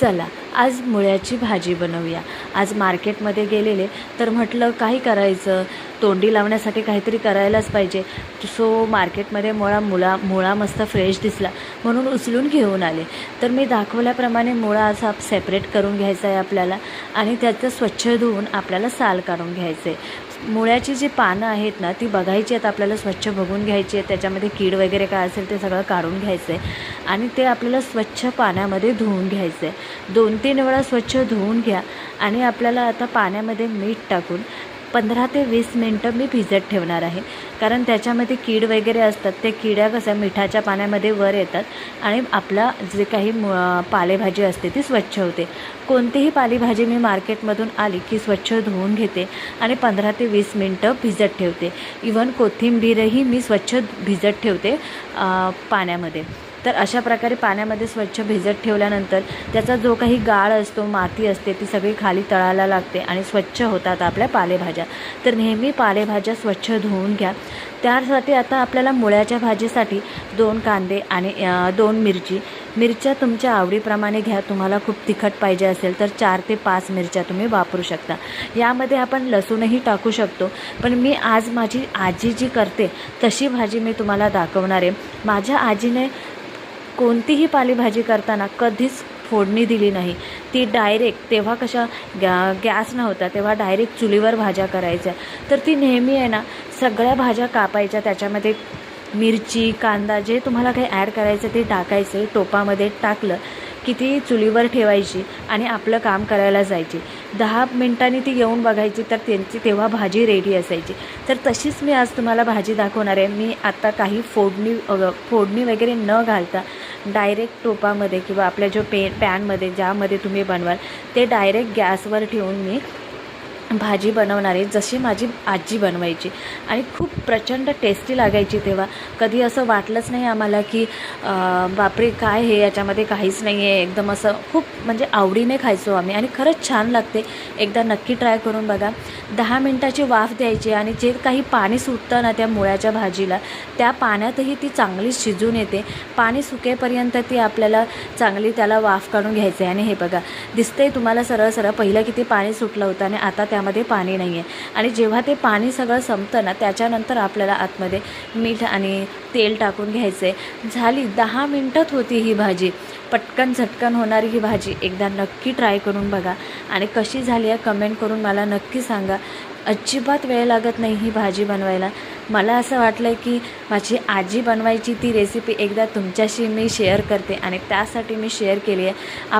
चला आज मुळ्याची भाजी बनवूया. आज मार्केटमध्ये गेलेले तर म्हटलं काही करायचं? तोंडी लावण्यासाठी काहीतरी करायलाच पाहिजे. सो मार्केटमध्ये मुळा मुळा मुळा मस्त फ्रेश दिसला. म्हणून उचलून घेऊन आले. तर मी दाखवल्याप्रमाणे मुळा असा सेपरेट करून घ्यायचा आहे आपल्याला आणि त्याचं स्वच्छ धुवून आपल्याला साल काढून घ्यायचं. आहे मुळ्याची जी पानं आहेत ना ती बघायची आहेत आपल्याला स्वच्छ बघून घ्यायची आहे त्याच्यामध्ये कीड वगैरे काय असेल ते सगळं काढून घ्यायचं आहे आणि ते आपल्याला स्वच्छ पाण्यामध्ये धुवून घ्यायचं. आहे दोन तीन वेळा स्वच्छ धुवून घ्या आणि आपल्याला आता पाण्यामध्ये मीठ टाकून पंधरा ते वीस मिनटं मी भिजत ठेवणार आहे. कारण त्याच्यामध्ये कीड वगैरे असतात ते किड्या कसं मिठाच्या पाण्यामध्ये वर येतात आणि आपला जे काही मु- पालेभाजी असते ती स्वच्छ होते. कोणतीही पालेभाजी मी मार्केटमधून आली की स्वच्छ धुवून घेते आणि पंधरा ते वीस मिनटं भिजत ठेवते. इवन कोथिंबीरही मी स्वच्छ भिजत ठेवते पाण्यामध्ये. तर अशा प्रकारे पाण्यामध्ये स्वच्छ भिजत ठेवल्यानंतर त्याचा जो काही गाळ असतो माती असते ती सगळी खाली तळायला लागते आणि स्वच्छ होतात आपल्या पालेभाज्या. तर नेहमी पालेभाज्या स्वच्छ धुवून घ्या. त्यासाठी आता आपल्याला मुळ्याच्या भाजीसाठी दोन कांदे आणि दोन मिरची. मिरच्या तुमच्या आवडीप्रमाणे घ्या. तुम्हाला खूप तिखट पाहिजे असेल तर चार ते पाच मिरच्या तुम्ही वापरू शकता. यामध्ये आपण लसूणही टाकू शकतो. पण मी आज माझी आजी जी करते तशी भाजी मी तुम्हाला दाखवणार आहे. माझ्या आजीने कोणतीही पालेभाजी करताना कधीच फोडणी दिली नाही. ती डायरेक्ट तेव्हा कशा गॅ गॅस नव्हता तेव्हा डायरेक्ट चुलीवर भाज्या करायच्या. तर ती नेहमी आहे ना सगळ्या भाज्या कापायच्या त्याच्यामध्ये मिरची कांदा जे तुम्हाला काही ॲड करायचं ते टाकायचे टोपामध्ये टाकलं की ती चुलीवर ठेवायची आणि आपलं काम करायला जायची. दहा मिनटांनी ती येऊन बघायची तर त्यांची तेव्हा भाजी रेडी असायची. तर तशीच मी आज तुम्हाला भाजी दाखवणार आहे. मी आता काही फोडणी फोडणी वगैरे न घालता डायरेक्ट टोपामध्ये किंवा आपल्या जो पे पॅनमध्ये ज्यामध्ये तुम्ही बनवाल ते डायरेक्ट गॅसवर ठेवून मी भाजी बनवणारे जशी माझी आजी बनवायची. आणि खूप प्रचंड टेस्टी लागायची तेव्हा. कधी असं वाटलंच नाही आम्हाला की बापरे काय हे? याच्यामध्ये काहीच नाही आहे एकदम असं खूप म्हणजे आवडीने खायचो आम्ही. आणि खरंच छान लागते. एकदा नक्की ट्राय करून बघा. दहा मिनटाची वाफ द्यायची आणि जे काही पाणी सुटतं ना त्या मुळ्याच्या भाजीला त्या पाण्यातही ती चांगली शिजून येते. पाणी सुकेपर्यंत ती आपल्याला चांगली त्याला वाफ काढून घ्यायची आहे आणि हे बघा दिसतंय तुम्हाला सरळ सरळ. पहिलं किती पाणी सुटलं होतं आणि आता त्या त्यामध्ये पाणी नाही आहे आणि जेव्हा ते पाणी सगळं संपतं ना त्याच्यानंतर आपल्याला आतमध्ये मीठ आणि तेल टाकून घ्यायचं आहे झाली दहा मिनटात होती ही भाजी. पटकन झटकन होणारी ही भाजी एकदा नक्की ट्राय करून बघा. आणि कशी झाली आहे कमेंट करून मला नक्की सांगा. अजिबात वेळ लागत नाही ही भाजी बनवायला. मला असं वाटलं आहे की माझी आजी बनवायची ती रेसिपी एकदा तुमच्याशी मी शेअर करते आणि त्यासाठी मी शेअर केली आहे. आप